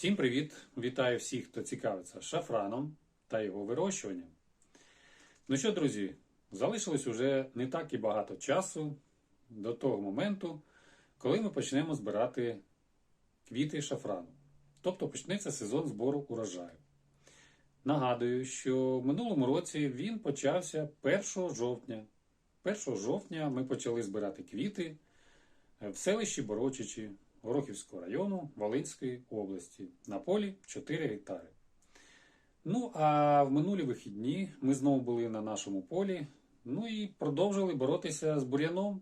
Всім привіт! Вітаю всіх, хто цікавиться шафраном та його вирощуванням. Ну що, друзі, залишилось уже не так і багато часу до того моменту, коли ми почнемо збирати квіти шафрану. Тобто почнеться сезон збору урожаю. Нагадую, що в минулому році він почався 1 жовтня. 1 жовтня ми почали збирати квіти в селищі Борочичі Горохівського району Волинської області на полі 4 гектари. Ну, а в минулі вихідні ми знову були на нашому полі. Ну і продовжили боротися з бур'яном.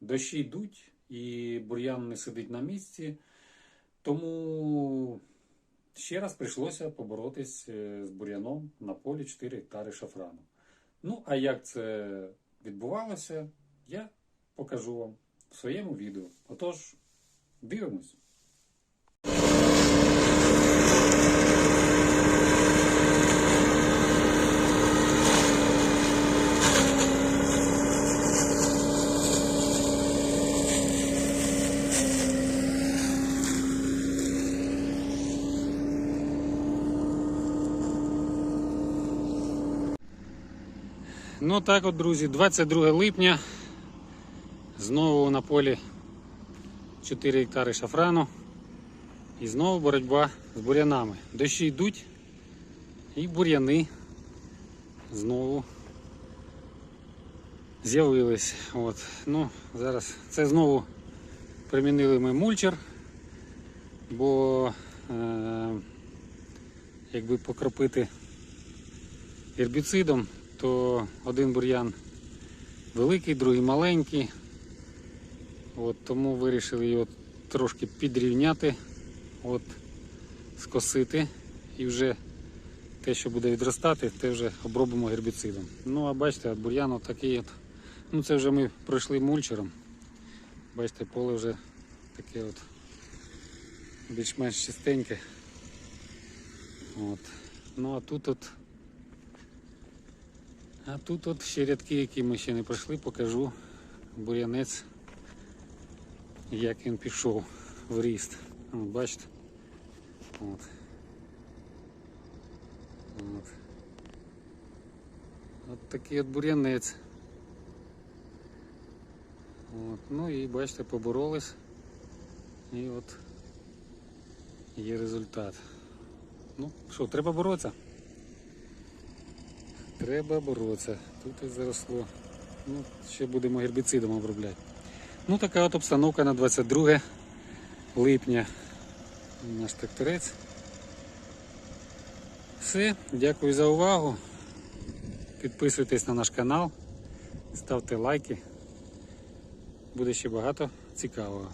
Дощі йдуть, і бур'ян не сидить на місці. Тому ще раз прийшлося поборотись е, з бур'яном на полі 4 гектари шафрану. Ну, а як це відбувалося, я покажу вам в своєму відео. Отож, дивимось. Ну так от, друзі, 22 липня. Знову на полі 4 гектари шафрану. І знову боротьба з бур'янами. Дощі йдуть і бур'яни знову з'явились. От. Ну, зараз це знову примінили ми мульчер, бо е, якби покропити гербіцидом, то один бур'ян великий, другий маленький. От, тому вирішили його трошки підрівняти, от, скосити і вже те, що буде відростати, те вже обробимо гербіцидом. Ну а бачите, от такий от. Ну це вже ми пройшли мульчером. Бачите, поле вже таке от більш-менш чистеньке. От. Ну а тут от а тут от ще рядки, які ми ще не пройшли, покажу бур'янець, як він пішов в ріст. Бачите? От. От. От такий от бур'янець. От. Ну і бачите, поборолись. І от є результат. Ну що, треба боротися. Треба боротися. Тут і заросло. Ну, ще будемо гербіцидом обробляти. Ну, така от обстановка на 22 липня. Наш тракторець. Все, дякую за увагу. Підписуйтесь на наш канал, ставте лайки. Буде ще багато цікавого.